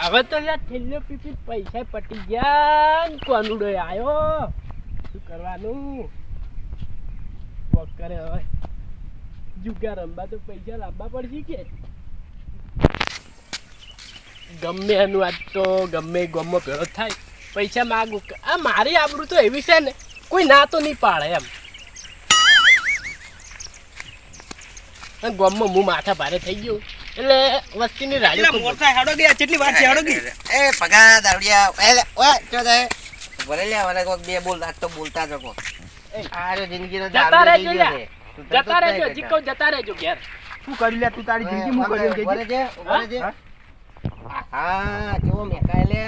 હવે તો યાર થેલીઓ પીપી પૈસા પટી ગયા કોનુડો આયો. શું કરવાનું? કોક કરે હવે. જુગાર રમવા તો પૈસા લાવવા પડશે કે? ગમે એનું આજ તો ગમે ગમો ભેળો થાય. પૈસા માગું આ મારી આબરૂ તો એવી છે ને, કોઈ ના તો નહીં પાડે એમ. ગમમાં હું માથા ભારે થઈ ગયું. એટલે વસ્તીની રાજો મોટા હેડો ગયા કેટલી વાર છે હેડો ગઈ એ પગા દાવડિયા એલે ઓય જો દે બોલે લે મને કોક બે બોલ આજ તો બોલતા જ કો એ. આ જિંદગીનો જતા રહેજો. તું જતા જ રહેજો. કહું જતા રહેજો ઘેર શું કરી લે તું તારી જિંદગી હું કર્યું કે બોલે છે, બોલે છે. હા? હા કેવો મેકાય લે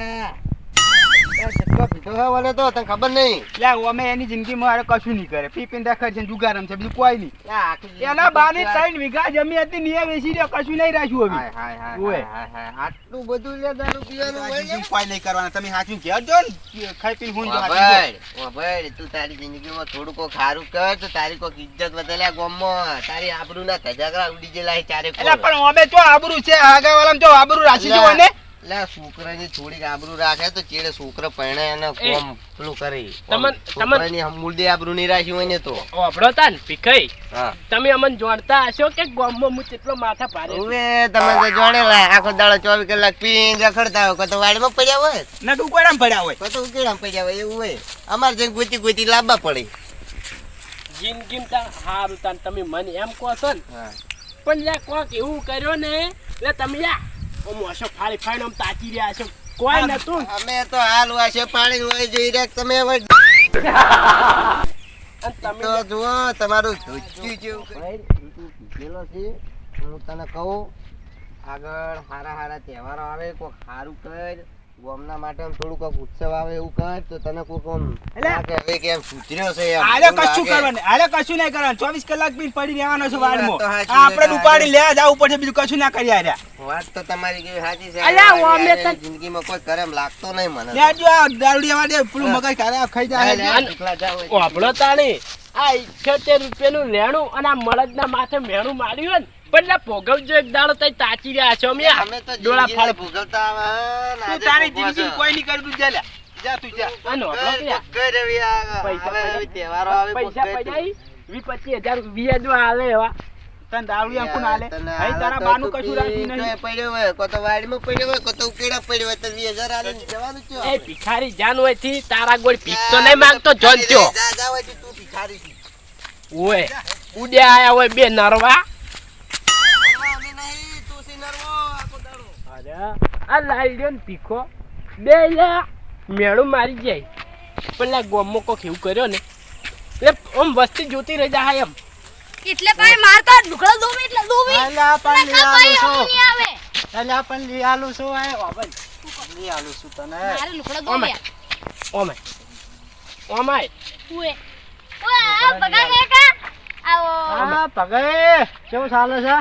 એ ચટકો પીધો હે બોલે તો તને ખબર નહીં. લે અમે એની જિંદગીમાં હારે કશું નહીં કરે પી પીને રખડ છે જુગાર રમશે બીજું કોઈ નહીં. જિંદગી એના બાને ત્રણ વીઘા જમી હતી ને વેચી દે કશું નહીં રાખ્યું હવે. હાય, હાય, હાય, ઓય. હાય, હાય, હાય. આટલું બધું લે દારૂ પીવાનું હોય કોઈ નહીં કરવાના. તમે સાચું કહેજો ને? ખાઈ પીને હું વાભાઈ, વાભાઈ, તું તારી જિંદગીમાં થોડું કોક સારું કર તો તારી કોક ઇજ્જત વધે. લે ગામમાં. તારી આબરૂના ધજાગરા ઉડી ગયેલા ચારે એટલે પણ અમે તો આબરૂ છે આગળ વાળા જો આબરૂ રાખી જો ને. લે, છોકરાની થોડીક આબરૂ રાખે તો ચેડે છોકરો પરણે એને કોમ પેલું કરે. તમન- છોકરાની હમુલદી આબરૂ નહીં રાખી હોય ને તો. ઓભળો તા ને તમે અમને જાણતા હશો કે ગામમાં હું કેટલો માથા ભારે હવે તમે તો જાણેલા આખો દાડો ચોવીસ કલાક પીને રખડતા હોય તો વાડીમાં પડ્યા હોય. ના તું કોઈ પડ્યા હોય. તો ઉકેડામાં પડ્યા હોય એવું હોય. અમારે જે ગોતી ગોતી લાવવા પડે. જિંદગીમાં તા હારું તા ને તમે મને એમ કહો છો ને. પણ લે કોક એવું કર્યો ને એટલે તમે ઓમ ફાડી ફાડીને આમ તાકી રહ્યા છો કોઈ નતું. અમે તો હાલ વાસે પાણી હોય જઈ રહ્યા તમે હવે તમે તો જુઓ તમારું ધોચ્યું જેવું પીધેલો છે. હું તને કહું આગળ સારા સારા તહેવારો આવે કોઈ સારું કર. ગોમના માટે થોડુંક ઉત્સવ આવે એવું કર તો તને કોક આમ એટલે- હવે કેમ સુધર્યો છે આલે કશું કરવાનું આલે કશું નહીં કરવાનું. ચોવીસ કલાક બી પડી રહેવાનો છે વાડમાં વાત તો આ આપણે ઉપાડી લે જવું પડશે બીજું કશું ના કરી આર્યા વાત તો તમારી કેવી સાચી છે. અલ્યા, આ અમે તો- જિંદગીમાં કોઈ કરે એમ લાગતો નહીં મને લે જો આ દારૂડી વાડે પેલું મગજ ખાધા ખાઈ જાય. એકલા જાઓ એટલે. તાણી આ ઇઠ્યોતેર રૂપિયાનું લેણું અને આ મળદના માથે મેણું માર્યું હોય ને પણ લે ભોગવજો એક દાડો તઈ તાચી રહ્યા છો અમે અમે તો ડોળા જિંદગીને ભોગવતા આવે તું તારી જિંદગી કોઈ નહીં કર્યું તું જા તું જા. કઈ- રવિ તહેવારો આવે પૈસા પચીસ હજાર એવા. તને આલે? તારા બાનું કશું નહીં. પડ્યો હોય કો તો વાડીમાં પડ્યો હોય કો તો ઉકેડા પડ્યો હોય તો વીસ હજાર આલીને જવાનું છે એ ભિખારી જાન હોયથી તારા ગોળ ભીખ તો નહીં માંગતો જોનત્યો જા, જા હોય તું ભિખારી છે. ઓય ઉડ્યા આયા હોય બે નરવા. આ લાઈડ્યો ને પીખો બે મેળું મારી જાય. પણ લા ગોમો કોક એવું કર્યો ને. એટલે આમ વસ્તી જોતી રહી જાય એમ. એટલે ભાઈ મારતો ઢુકડો દોવી એટલે દોવી. અલ્યા પણ લઈ આલું છું. આવે. પણ લઈ આલું છું એ ઓબલ લઈ આલું છું તને. મારે લુકડો દોવી. ઓમે ઓમાય ઓએ ઓએ આ બગા મે કા? આવો. હા પગે કેવું ચાલે છે?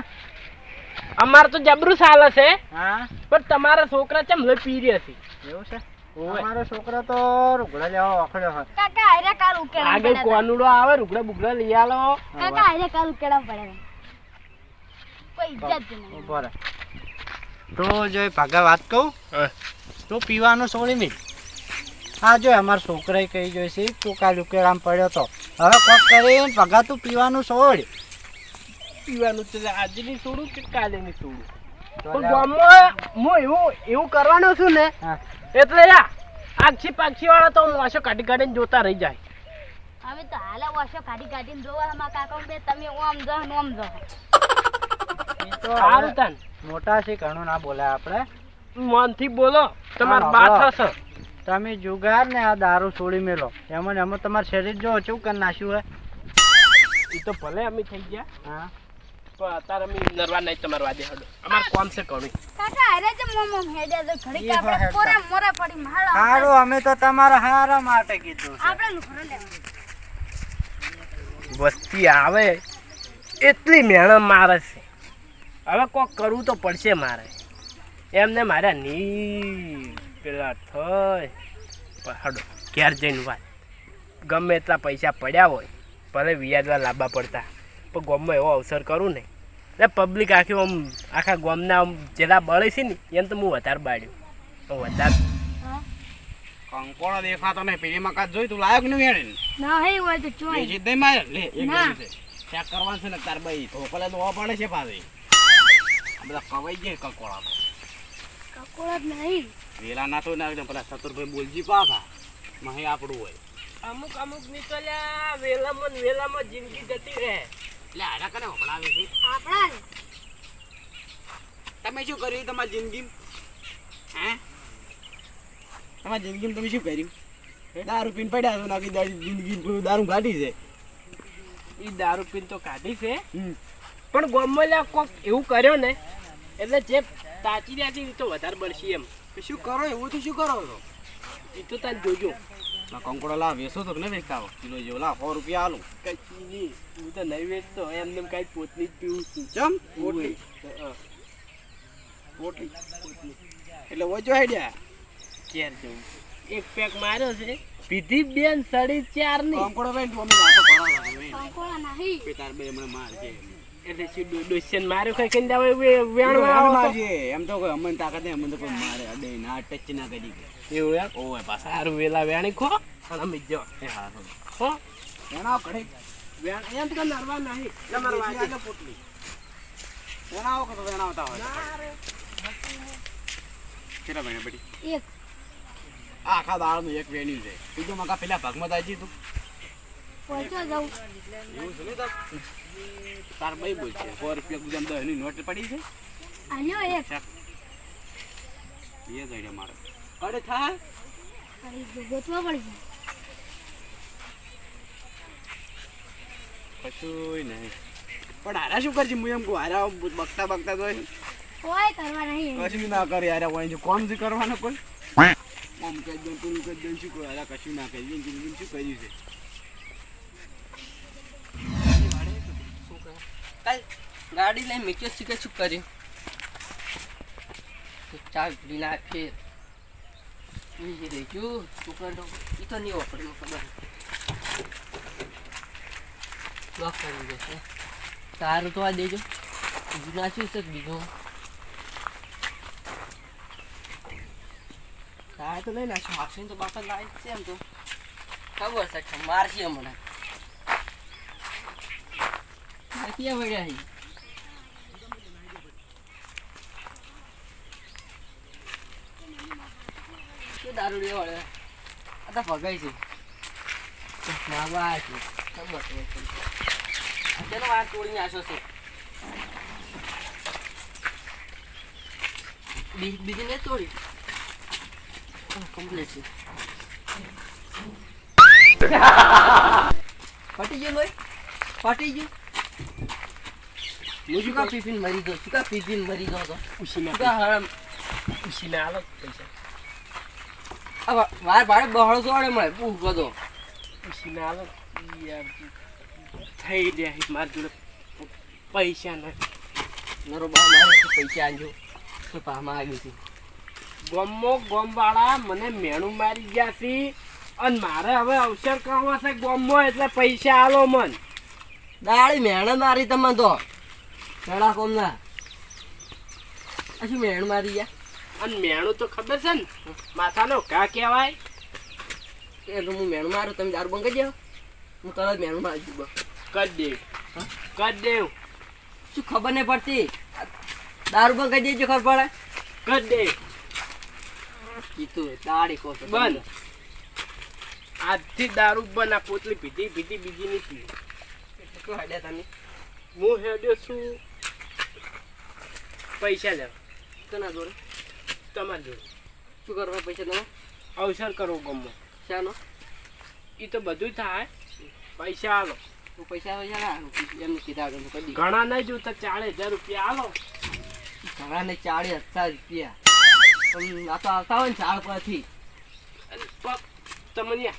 અમાર તો જબરું ચાલે છે હા? પણ તમારા છોકરા ચમ લઈ પી રહ્યા છે. એવું છે? અમારો છોકરો તો રૂગડા લેવા વખડ્યો હોય. કાકા આયરા કાલ ઉકેડા આગળ કોનુડો આવે રૂગડા બુગડા લઈ આલો. કાકા આયરા કાલ ઉકેડા પડ્યા કોઈ ઇજ્જત નહીં. ઊભો તો જો ભાગા વાત કહું? તો પીવાનું છોડી નહીં હા જો અમારા છોકરાએ કહી જોઈ છે તું કાલ ઉકેડામ પડ્યો તો. હવે કોક કરીને ભગા તું પીવાનું છોડ પીવાનું છે આજે નહીં છોડું કે કાલે નહીં છોડું પણ ગામમાં હું એવું એવું કરવાનો છું ને એટલે યા આગછી પાક્ષી વાળા તો મોસો કાઢી કાઢીને જોતા રહી જાય. હવે તો હાલે વાસો કાઢી કાઢીને જોવા અમારા કાકા બે તમે ઓમ જો ઓમ જો તો સારું તન. મોટા છે ઘણું ના બોલે આપણે. મનથી બોલો તમાર બોલો. હશે તમે જુગાર ને આ દારૂ છોડી મેલો. એમાં ને એમાં તમારું શરીર જો કેવું કરી નાખ્યું હે. એ તો ભલે અમે થઈ ગયા. હા. પણ અત્યારે અમે નરવા નહીં તમારા વાદે હડો. અમાર કોમ છે ઘણું કાકા અરે જે મોમ હેડે તો ઘડી કે આપણે. પોરે મોરે પડી માળા હારો અમે તો તમારા હારા માટે કીધું છે. આપણે લુકડો લેવા વસ્તી આવે એટલી મહેણત મારે છે. હવે કોક કરવું તો પડશે મારે. એમને મારા ની પેલા થઈ. પણ હડો ઘેર જઈને વાત. ગમે એટલા પૈસા પડ્યા હોય ભલે વ્યાજવા લાંબા પડતા. પણ ગામમાં એવો અવસર કરું ને. એટલે પબ્લિક આખી આમ આખા ગામના આમ જેટલા બળે છે ને એમ તો હું વધારે બાળ્યું. વધારે. હા? દેખાતો નહીં પેલી મકાન જોઈ તું લાયક નહીં હેડે ના? હે હોય તો ચોય બીજી નહીં મારે. લે એક ના. ગમી છે. ચેક કરવાનું છે ને તાર ભાઈ તો પેલા દોવા પડે છે પાછી. આ બધા કવાઈ જાય તો જ નહીં. વેલા ના તો ના પેલા સતુરભાઈ બોલજી પાછા. મહી આપણું હોય. અમુક અમુક નીકળ્યા વેલામાં વેલામાં જિંદગી જતી રહે. એટલે આડા કને વપડાવે છે. આપણા. તમે શું કર્યું તમારી જિંદગી હે? તમારી જિંદગીમાં તમે શું કર્યું? દારૂ પીને પડ્યા છો નાખી દારૂ જિંદગી દારૂ કાઢી છે. એ દારૂ પીને તો કાઢી છે. પણ ગોમલ્યા કોક એવું કર્યો ને એટલે જે તાચી રહ્યા છે એ તો વધારે બળશે એમ. શું કરો? એવું તો શું કરો છો? એ તો તાર જોજો. ના કંકોડો લાવ વેચો તો ને નહીં વેચતા? કિલો જેવો લાવ સો રૂપિયા આલું. કઈ નહીં. હું તો નહીં વેચતો. એમને કઈ પોતની જ પીવું છું. ચમ? પોટલી. પોટલી. એટલે ઓછો હાઈડ્યા ઘેર જવું. એક પેક માર્યો છે. પીધી બેન સડી ચારની કંકોડો બેન તો અમે વાતો કરો છો તમે. નહીં. તાર બે હમણાં માર છે એટલે શું માર્યો કઈ કઈ દાવે વેણવા આવો મારજે. એમ તો કોઈ અમને તાકાત નહીં અમને તો કોઈ મારે અડે ના ટચ ના કરી કે. એવું યાર ઓય પાછા સારું વેલા વેણી ખો. અને અમે જો. એ હા હો? વેણાવ ઘડી વેણ એમ તો નરવા નહીં. નરવા પોટલી. વેણાવો કે તો વેણાવતા હોય. કેટલા મહિના પડી? એક. આખા દાળનું એક વેણ્યું છે. બીજું મકા પેલા ભાગમાં તાજી તું. પહોંચો જાઉં. એવું છે ને તાર બે બોલ છે. સો રૂપિયા ગુજામ દસની નોટ પડી છે. આલ્યો એક. બે જઈને મારે. અરે થા. ગોતવા પડશે. કશું નહીં. પણ હારા શું કરજે? હું એમ કહું હારા બગતા બગતા તો કોઈ કરવા નહીં કશું ના કરે યાર કોઈ. કોણ જ કરવાનો કોઈ? આમ કહી દઉં પેલું કરી દઉં શું કહું હારા કશું ના કહી દઉં. જિંદગી શું કર્યું છે? કાલ ગાડી લઈને મૂક્યો કે શું કર્યું? તો ચાલ પી બીજી લેજો છોકરાનો એ તો નહીં વાપર્યું ખબર. કરી દેશે તારું તો આ દેજો. બીજું નાખ્યું છે બીજો. તારે તો લઈ નાખ્યું હાકસીને તો બાપા લાવી છે એમ તો. ખબર છે મારશે હમણાં. ક્યાં વળ્યા છે શું દારૂ લે વળ્યા આ તો ભગાઈ છે. માગવા છે. તેનો આ તોડીને આશો છે? બીજી ને તોડી? કમ્પ્લીટ છે. ફટી ગયું લોહી? ફટી ગયું? હું શું કા પીપીને મરી ગયો શું કા પીપીને મરી ગયો તો ઉશીના કા હરામ ઉશીના આલો પૈસા આ વાર ભાડે બહાર જોડે મળે પૂહ તો ઉશીના આલો યાર થઈ દે માર જોડે પૈસા નથી નરો બા મારે પૈસા આંજો તો પામાં આવી છે ગોમો ગોમવાળા મને મેણું મારી ગયા છે અને મારે હવે અવસર કરવા છે ગોમો એટલે પૈસા આલો મન દાળી મેણ મારી તમે તો પેલા કોમ ના આ મેણ મારી ગયા? અને મેણું તો ખબર છે ને માથાનો કા કહેવાય. એટલે હું મેણ મારું તમે દારૂ બંધ કરી હું તરત મહેનત મારી દઉં. કરી દેવ કરી દેવ શું ખબર નહીં પડતી? દારૂ બંધ કરી દેજો ખબર પડે? કરી દેવ કીધું દાડી કહો બંધ આજથી દારૂ બંધ આ પોતલી ભીતી પીધી બીજી નહીં પીવી શું હાડ્યા તમે? હું હેડ્યો છું. પૈસા લેવા કોના જોડે? તમારી જોડે. શું કરવા પૈસા તમે અવસર કરો ગમો. શાનો? એ તો બધું થાય. પૈસા આલો. પૈસા એમને કીધા આગળ દઈશ. ઘણા નહીં જોતા ચાલીસ હજાર રૂપિયા આલો. ઘણા ને ચાળે હજાર રૂપિયા. પણ આ તો આવતા હોય ને ચાળ પરથી. તમને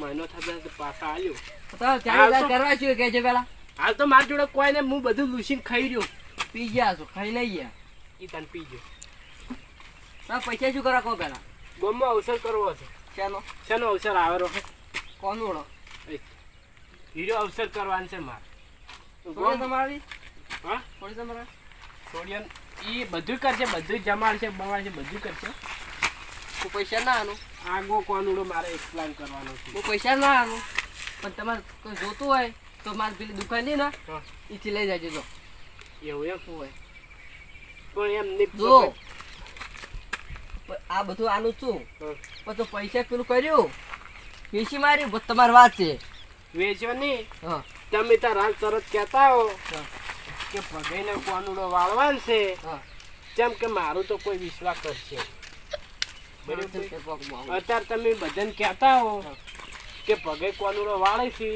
મહિનો થતા પાછા આવ્યો તો ચાળીસ હજાર કરવા છે કે છે પેલા? હાલ તો મારી જોડે કોઈ ને હું બધું લૂસીને ખાઈ રહ્યો. પી ગયા છો ખાઈ લઈ ગયા એ તને પીજો. તમે પૈસા શું કરવા કહો પેલા ગમમાં અવસર કરવો છે. શાનો? શેનો અવસર આવેલો છે? કોનું ઓળો? હીરો અવસર કરવાનો છે મારે. થોડી તમારી હા? થોડી તમારા સોડિયન એ બધું કરશે બધું જમાડશે બમાડશે બધું કરશે. હું પૈસા ના આનું. આગો કોનુડો મારે એક્સપ્લેન કરવાનો છે. હું પૈસા ના આનું. પણ તમારે કોઈ જોતું હોય તો મારે પેલી દુકાન છે ને. એથી લઈ જાજો જો. એવું એમ? હોય. પણ એમ જો. આ બધું આનું શું? હા. પણ તો પૈસા પેલું કર્યું. વેચી મારી તમારી વાત છે. વેચ્યો નહીં તમે તાર તરત કહેતા હો કે પગાઈને કોનુડો વાળવાન છે. જેમ કે મારું તો કોઈ વિશ્વાસ કરશે અત્યારે તમે બધાને કહેતા હો કે પગે કોનુડો વાળે છે.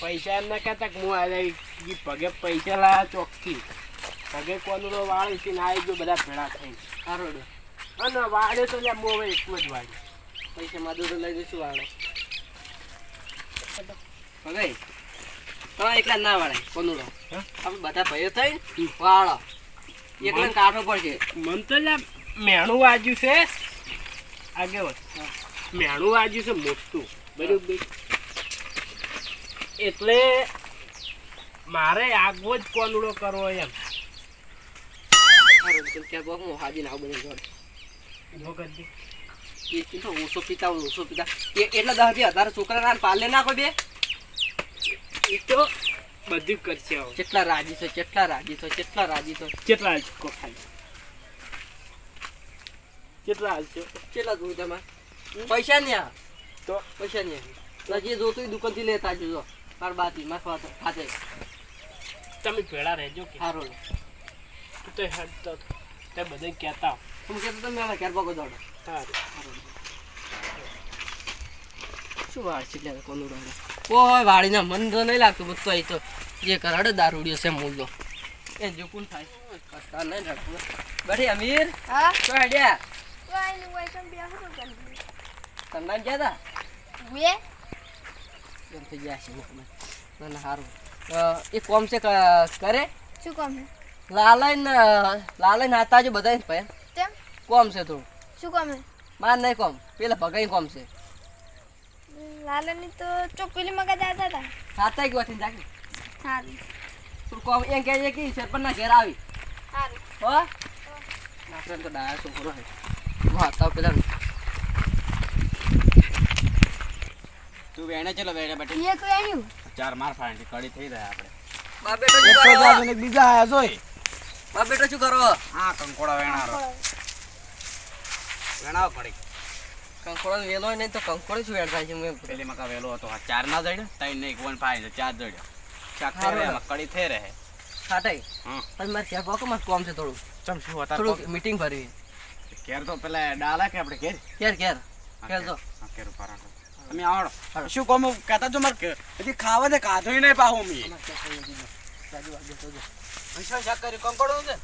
પૈસા એમ ના કહેતા કે હું આ પગે પૈસા લાયા ચોકથી. પગે કોનુડો વાળ છે ને આવી ગયો બધા ભેળા થઈ સારું અને વાળે તો લે હું હવે જ વાળે. પૈસા માં દોડો લઈ જઈશું વાળો. ભગાઈ તો એકલા ના વાળાય કોનુડો આપણે બધા ભાઈઓ થઈ વાળો. એકલા કાઢો પડશે. મન તો લે મેણું વાજ્યું છે. આગે વધ. મેણું વાજ્યું છે મોટું. બરોબર. એટલે મારે આગવો જ કોનુડો કરવો એમ. તો ક્યાં બહુ હું હાજી ના બધું જોડે. દે. એ ચીજ તો ઓછો પીતા ઓછો પીતા. એ એટલા દસ બે હજાર છોકરા પાલે નાખો બે? એ તો બધું કરશે કેટલા રાજી છો કેટલા રાજી છો કેટલા રાજી છો? કેટલા હાલશો ખાલી કેટલા હાલશો કેટલા જોયું તમારે? પૈસા નહીં આ તો? પૈસા નહીં આ જે જોતું દુકાનથી લેતા જજો માર બાતી માર ખાતે તમે ભેળા રહેજો કે. સારું તો હેડ તો તે બધા કહેતા. હો. કહેતો તમે હવે ક્યારે પગો દોડો. સારું. શું વાળ છે એટલે કોનું રડે ઓય વાળીને મન તો નહીં લાગતું બધું અહીં તો. જે કરાડે દારૂડિયો છે મૂળનો. એ જો કોણ થાય? કરતા નહીં રડતું બઢી અમીર. હા? તો હેડ્યા. હતો તમને ગયા હતા? એમ ગયા છે મને સારું. એ કોમ છે કરે? શું કોમ છે? લાલાઈન લાલન હાતા જો બધા ભાઈ. તેમ? કોમ છે થોડું શું કોમ છે માર નહીં કોમ. પેલા ભગાઈ કોમ છે. લાલન તો ચોપીલી મગા દાદા હતા હાતા ગયો હતી જાકી સારું તું કોમ? એમ કહે છે કે સરપંચના ઘેર આવી. સારું હો? નાખરણ તો ડાયા છોકરો છે હું. હાથા પેલા. તું વેણે ચલો વેણે બેઠી? એક વેણ્યું. ચાર માર ફાણી કડી થઈ રહ્યા આપણે. બા બેટો શું એક તો બીજા આયા જોઈ. બા બેટા શું કરો? આ કંકોડા વેણારો. વેણાવો પડી કંકોડો વેલો નહીં તો કંકોડો શું વેણ થાય છે? મેં પેલી મકા વેલો હતો. આ ચાર ના જડ્યો ત્રણ ને એક વન ફાઈ છે ચાર જડ્યો. ચાક થઈ રહે મકડી થઈ રહે. ખાટાઈ? હા પણ મારે ત્યાં પાકો મારે કોમ છે થોડું. ચમ શું હતા થોડું મીટિંગ ભરવી કેર તો પેલા ડાલા કે આપણે કેર કેર કેર કેર તો કેર ઉપર તમે આવડો. શું કોમ કહેતા જો મારે કે હજી ખાવા દે કાધોય નહીં પાહું મી. પૈસા શાક કરી કંકોડો છે?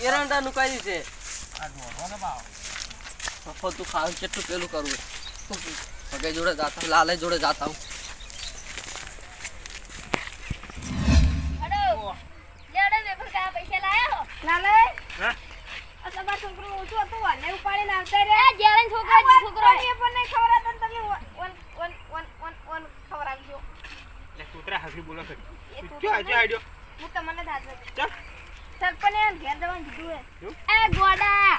એરંડા નુકાઈ છે. આ ઢોરો ને મફત તું ખાવ કેટલું પેલું કરવું ભગાઈ જોડે જાતા, લાલે જોડે જાતા હું હડો લેડો મે પર કા પૈસા લાયા હો લાલે હા? આ તમારો છોકરો ઓછો હતો ને ઉપાડીને આવતા રે એ જેરણ છોકરો છોકરો એ પણ નહીં ખવડાવતા ને તમે વન વન વન વન વન ખવડાવજો એટલે કૂતરા હાથી બોલો કરી એ તું ક્યાં આજે આડ્યો હું તમને દાદા ચાલ સરપંચે એમ ઘેર જવાનું કીધું હે એ ગોડા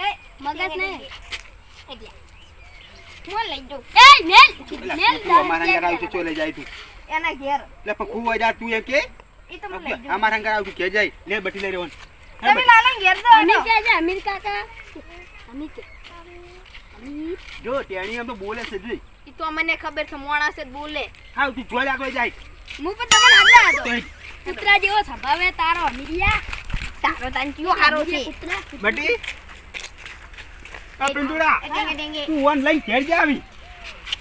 એ મગજ નહીં એટલે હું લઈ દઉં એ નેલ નેલ તું અમારા ઘર આવજો ચોલે જાય તું. એના ઘેર. એટલે પણ ખૂબ હજાર તું એમ કે? એ તો મને અમારા ઘર આવજો કે જાય. લે બટી લઈ રહેવાનું તમે લાલા ઘેર તો. અમીર કે છે અમીર કાકા? અમીર જો ટેણી એમ તો બોલે છે જોઈ. ઈ તો મને ખબર છે મોણા છે બોલે. હા તું જોઈ આગળ જાય. હું પણ તમને હાજર હતો કૂતરા જેવો સ્વભાવે તારો અમીરિયા. તારો તાન કયો હારો છે. બટી? આ પિંડુડા ડેંગે ડેંગે તું વન લઈને ઘેર જા આવી.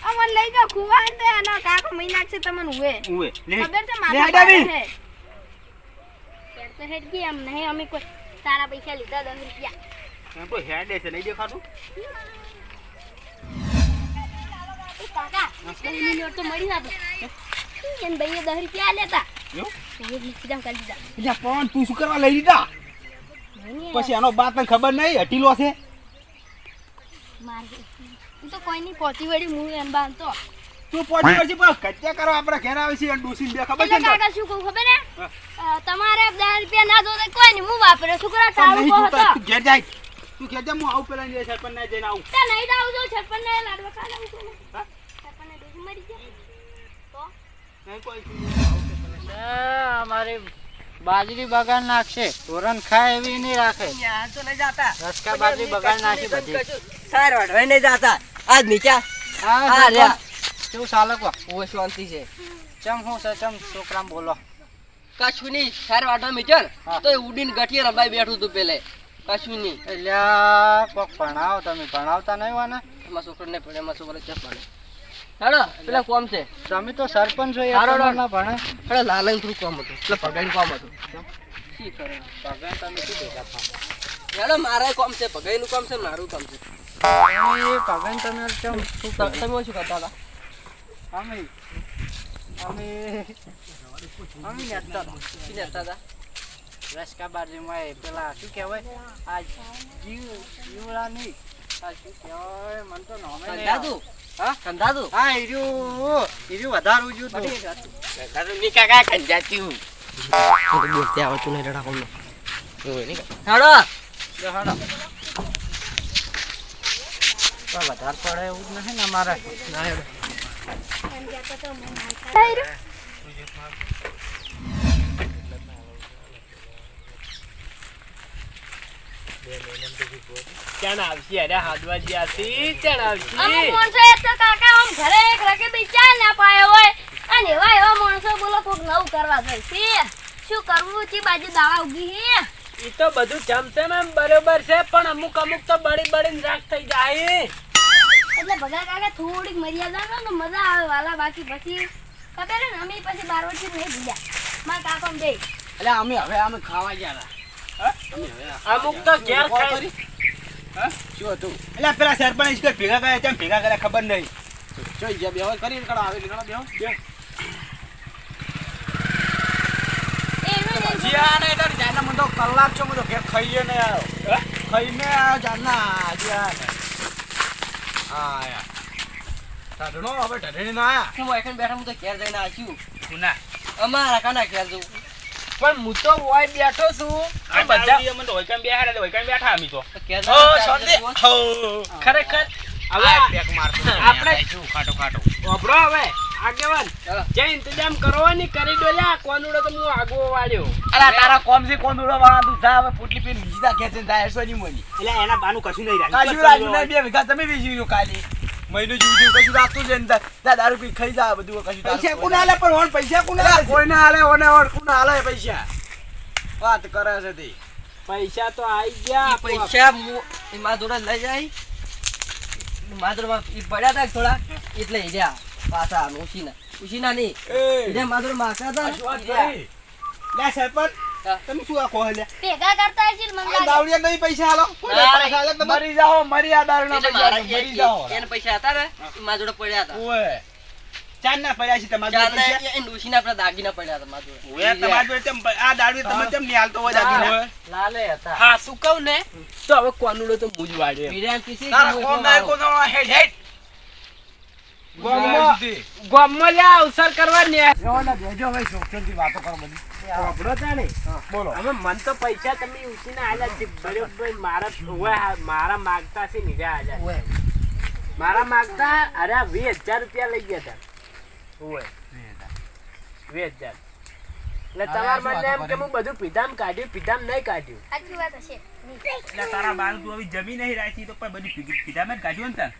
અમન લઈ જાવ કુવા હે એનો કાકો મહિના છે તમને ઉવે. ઉવે. લે. ખબર છે લે માથા. ભારે છે? તો હેડ ગઈ એમ નહીં અમે કોઈ તારા પૈસા લીધા 10 રૂપિયા. એમ તો હેડે છે નહીં દેખાતું? કાકા દસની તો મળી જાતો. એન ભાઈએ દસ રૂપિયા લેતા એટલે પણ તું શું કરવા લઈ લીધા? પછી એનો બાત તને ખબર નહીં હટીલો છે મારે હું તો કોઈ ની પોતી વળી હું એમ બાંધતો. તું પહોંચી વળી પણ કચ્ચા કરો આપણા ઘેર આવે છે અને ડોસીને બે ખબર છે કાકા શું કહું ખબર ને? તમારે 10 રૂપિયા ના જોતે કોઈ ની હું વાપરે. છોકરા તારું નહીં હતો તું. ઘેર જાય. તું કહેજે હું આવું પેલા ને સરપંચ ને જઈને આવું. ત્યાં નહીં આવું જો છપ્પન ને લાડવા ખા આવું છું હા? ને ડોસી મરી જાય. તો? નહીં કોઈ અમારી બાજરી બગાડ નાખશે. ધોરણ ખાય એવી નહીં રાખે. તો નહીં જાતા. રસકા બાજરી બગાડ નાખી બધી. સાર વાઢવાય નહીં જાતા. આજ નીચા હા રે. કેવું ચાલક ઓ શાંતિ છે. ચમ હું છે? ચમ છોકરામ બોલો. કશું નહીં સાર વાઢવા મીચર તો ઉડીને ગઠિયે રમાઈ બેઠું તું પેલે. કશું નહીં. એટલે કોક ભણાવો તમે ભણાવતા નહીં હોય ને? એમાં છોકરો ને પડે એમાં છોકરો ચપ પડે હેડો પેલા કોમ છે. તમે તો સરપંચ છો હારો ના ભણે. હેડો લાલન થ્રુ કોમ હતું. એટલે પગાડી કોમ હતું. શી કરે? ભગવાન તમે શું ભેગા થાવ? હેડો મારે કોમ છે પગાઈનું કોમ છે મારું કોમ છે. ભગવાન તમે શું તમે શું નહીં આ શું કહેવાય તો નામે. તું હા કંધા તું હા હીર્યું હીર્યું વધારું જ્યું તું બોલતે આવડતું નહીં રડા કોમ હેડો હાલો. તો વધારે પડે એવું જ નથી ને અમારે. ક્યાં આવશે અરે હાદવા જ્યાંથી ક્યાં અમુક માણસો એક તો કાકા આમ ઘરે એક રકેબી ચા ના પાયો હોય. અને એવા એવા માણસો બોલો કોક નવું કરવા જાય છે. શું કરવું? છે બાજુ દાવા ઉગી હે? ઈ તો બધું જમશે મેમ બરોબર છે પણ અમુક અમુક તો બળી બળીને રાખ થઈ જાય. એટલે ભગા કાકા થોડીક મર્યાદા ને તો મજા આવે વાલા બાકી પછી ખબર ને અમે પછી બાર વર્ષથી નહીં ભૂલ્યા. મારા કાકા બે. એટલે અમે હવે અમે ખાવા ગયા હતા. અમુક તો ઘેર ખાઈ હા? શું હતું? એટલે પેલા સરપંચ ભેગા કર્યા તેમ ભેગા કર્યા ખબર નહીં. જોઈ ગયા બેહો કરી કરો આવે નીકળો બેહો બે એનું જ એક ને એટલે મને તો કલાક છો મને ઘેર ખાઈએ ને આવ્યો ખાઈને આવ્યો જાનના જ્યાં હા યાર. ઢઢણો હવે ઢઢણી ના આયા. હું એકન બેઠા હું તો ઘેર જઈને આચ્યું ગુના અમારા કાના ઘેર જવું. પણ હું તો હોય બેઠો છું. આ બધા મને તો હોયકામ બેહાડે તો હોયકામ બેઠા અમે તો. ખરેખર આપણે- ખાટો ખાટો. વાપરો હવે આગેવાન. જે ઇંતજામ કરવાની કરી દો લ્યા કોનુડો તો હું આગો વાળ્યો. તારા કોમ કોમ વાળા? જા હવે પોટલી પીને બીજા ખેંચે જાય સોની મોની. એટલે એના બાનું કશું નહીં રાખ્યું. બે વીઘા તમે ગયો કાલી મહિનો જીવ કશું રાખતું છે ને તા- તા દારૂ પી ખાઈ બધું કશું પૈસા કોને આલે? પણ ઓણ પૈસા કોને છે? કોઈને હાલે ઓને ઓણ કોને હાલે પૈસા? વાત કરે છે તે. પૈસા તો આવી ગયા પૈસા એમાં જોડે લઈ જાય મારા ઈ પડ્યા હતા થોડા એટલે ઈ રહ્યા પાછા ઉછીના. ઉછીના નહીં. મારા જોડે માગતા હતા? લે સરપંચ તમે શું આ કહો ભેગા કરતા હશે ને મને આ લાગે. દાવડિયા નહીં પૈસા હાલો હાલે મરી જાઓ મરી આ દારૂના પૈસા મરી જાઓ. એને પૈસા હતા ને મારા જોડે પડ્યા હતા. ઓય. ચાર ના પડ્યા છે તમારા જોડે ચારના પૈસા? એ- એ ડોશીના દાગીના પડ્યા હતા જોડે. ઓય, તમારા જોડે તેમ આ દારૂ તમે તેમ નહીં હોય દાદીનો? લાલે હતા. હા શું કહું ને? તો હવે કોનુડો તો હું જ વાળ્યો વીર્યાન તારા કોમ એકલો દાય મારું. હેડ હેડ. ગામમાં ગામમાં અવસર કરવા ને. વાતો કરો બધી. બોલો. હવે મન તો પૈસા તમે ઉછીને આલ્યા છે. બરોબર મારા મારા માગતા છે. ને આલ્યા. મારા માગતા અરે વીસ હજાર રૂપિયા લઈ ગયા હતા. ઓવે વીસ હજાર. એટલે તમારા મને એમ કે હું બધું પીધામ કાઢ્યું પીધામ નહીં કાઢ્યું. સાચી વાત હશે. એટલે તારા બાનું તું હવે જમી નહીં રાખી તો પણ બધું પીધામાં જ કાઢ્યું ને તાર.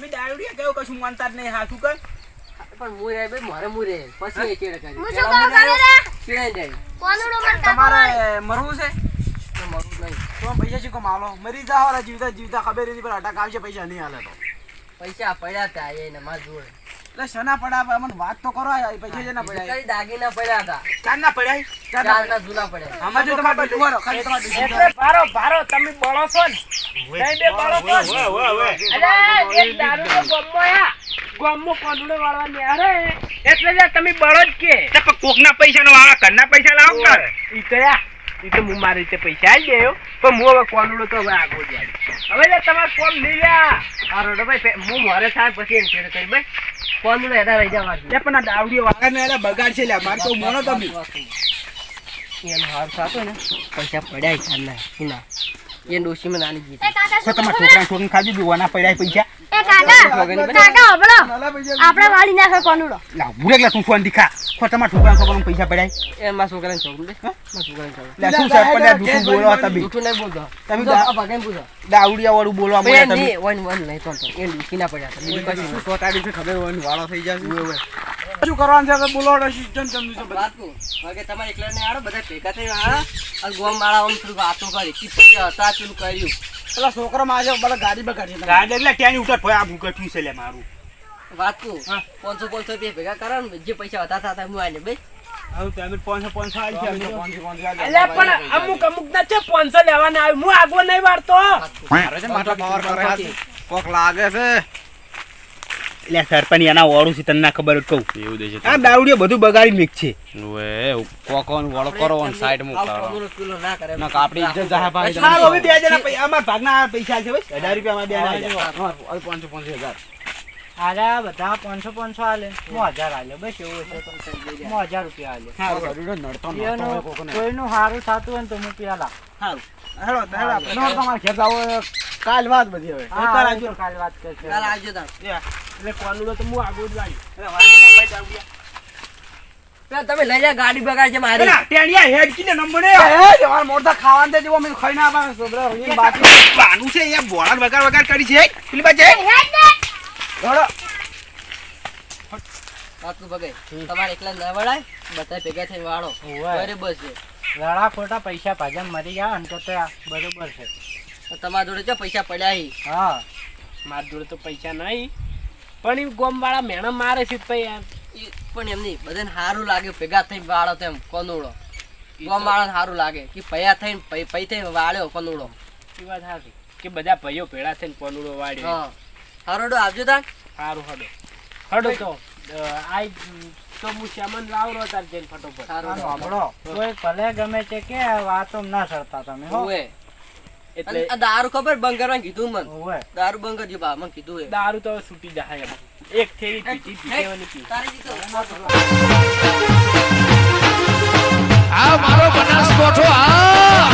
મેં દારૂડિયા કેવું કશું માનતા જ નહીં હાથું કર? પણ હું રે ભાઈ મારે હું રે પછી એ ચેડે કરી. હું શું કહું કાલે રે? ચેડાઈ જાય. કોનુડો મારા તમારે મરવું છે? મરવું નહીં. તો પૈસા શું કમ હાલો મરી જાવ જીવતા જીવતા. ખબર નથી પણ અટક આવશે પૈસા નહીં હાલે તો. પૈસા પડ્યા હતા એને મારા જોડે. એટલે શના પડ્યા મને વાત તો કરો પૈસા જેના ના પડ્યા દાગીના પડ્યા હતા? ચાર ના પડ્યા ચાર ના જૂના પડ્યા? આમાં જો તમારે બધું મારો ખાલી તમારે એટલે ભારો ભારો તમે બળો છો ને? નહીં બે બળો છો? ને? અરે એક દારૂ નો ગામમાં આ. ગામમાં કોંદડો વાળવા ન્યારે. એટલે જે તમે બળો જ કે. કોકના પૈસા નો વાળા ઘરના પૈસા લાવો ને. ઈ તો ઈ તો હું મારી રીતે પૈસા આવી ગયો પણ હું હવે કોંદડો તો હવે આગો જાય હવે જે તમારે ફોન લઈ ગયા આ રોડો ભાઈ હું મોરે થાય પછી એમ છેડ કરી ભાઈ. ફોનનું એડા રહી જવા લે પણ આ દાવડીઓ વાળા ને એને બગાડ છે લ્યા મારે તો મોનો તમે. એનો હાર થતો ને પૈસા પડ્યા ના જૂના એ ડોશીમાં નાની જીતી તો તમારા છોકરાને છોકરીને ખાજો જોવાના પડ્યા પૈસા? એ કાકા કાકા હબળો આપણે વાળી નાખે કોનુડો. લા ભૂરેકલા તું ફોન દીખા. ખો તમારા છોકરા છોકરાને પૈસા પડ્યા? એ માં છોકરા છોકરું દે. માં છોકરા છોકરું. લે શું સાહેબ પડ્યા જૂઠું બોલો તમે? જૂઠું નહીં બોલતો. તમે દા- ભાગે પૂછો. દાવડિયા વાળું બોલવા મળ્યા તમે? વન વન નહીં તો એ ડૂસી ના પડ્યા તમે બીજું કશું નહીં. સો તારીખે ખબર? વન વાળો થઈ જશે શું કરવાનું છે? બોલો જન તમને છે વાત કો હવે તમારે એકલા ને આડો બધા ભેગા થઈ અને ગોમ વાળા ઓમ થોડું વાતો કરી. કે હતા પેલું કર્યું. પેલા છોકરો માં આજે બધા ગાડી બગાડી. ગાડી એટલે ત્યાં ઉઠા ભાઈ આ ભૂકઠ્યું છે લે મારું. વાત તું પાંચસો પાંચસો રૂપિયા ભેગા કરો ને જે પૈસા હતા હતા હું આને ભાઈ અમુક અમુક ના છે પાંચસો લેવાના આવ્યું. હું આગો નહીં વાળતો. કોક લાગે છે. એટલે સરપંચ એના ઓળું છે તને ના ખબર કહું. એવું દે છે આ દારૂડિયો બધું બગાડી મેક છે કોકોન વળ કરો સાઈડ આવું કરો. ના કાપડી ઇજ્જત જાહે ભાઈ. સારું હવે બે જણા પૈસા અમાર ભાગના પૈસા છે ભાઈ. 1000 રૂપિયા માં બે ના બધા પાંચસો પાંચસો હું હજાર હાલે બસ એવું હશે તો હજાર રૂપિયા હાલે. સારું, કોઈનું થતું હોય ને તો હું પેલા સારું. હેડો હેડો તમારે ઘેર જાવો કાલ વાત બધી હવે. કાલ આવજો. કાલ વાત કરશે. કાલ આવજો તાર એટલે કોનુડો તો હું આગો જ વાળી એટલે વાંધો ના ભાઈ દાવડિયા. પેલા તમે લઈ જા ગાડી બગાડજે મારી. ટેણિયા હેડ કીને નંબર ને એ મોરતા ખાવાનું દે જેવો અમે ખાઈ ના આવવાનું છોકરા રહીને બાકી. બાનું છે યાર બોળા વગાડ વગાડ કરી છે. પેલી બાજુ હેડો વાત કહું તમારે એકલા ના વળાય બધા ભેગા થઈ વાળો. બરાબર છે. રડા ખોટા પૈસા પાછા મરી ગયા અને તો તે બરોબર છે. તો તમારા જોડે જો પૈસા પડ્યા હી? હા. મારા જોડે તો પૈસા નહીં. પણ એ ગોમ વાળા મેણા મારે છે ભાઈ એમ પણ એમ નહીં બધાને સારું લાગે ભેગા થઈને વાળો તેમ કોનુડો ગોમ વાળાને સારું લાગે કે પૈયા થઈને પૈ પૈ થઈને વાળ્યો કોનુડો એ વાત સાચી કે બધા ભાઈઓ ભેળા થઈને કોનુડો વાળ્યો હા. હારોડો આવજો તા સારું હડો. હડો તો આઈ તો હું શ્યામન લાવરો તાર જઈને ફટોફટ. સારું સાંભળો. કોઈ ભલે ગમે છે કે વાતો ના સરતા તમે હો. ઓવે એટલે આ દારૂ ખબર? બંધ કરવાનું કીધું મને. ઓવે. દારૂ બંધ કરજો બા મને કીધું એ. દારૂ તો છૂટી જાય એક થેલી પીધી પીધેવાની પી તારી આ મારો બનાસકોઠો આ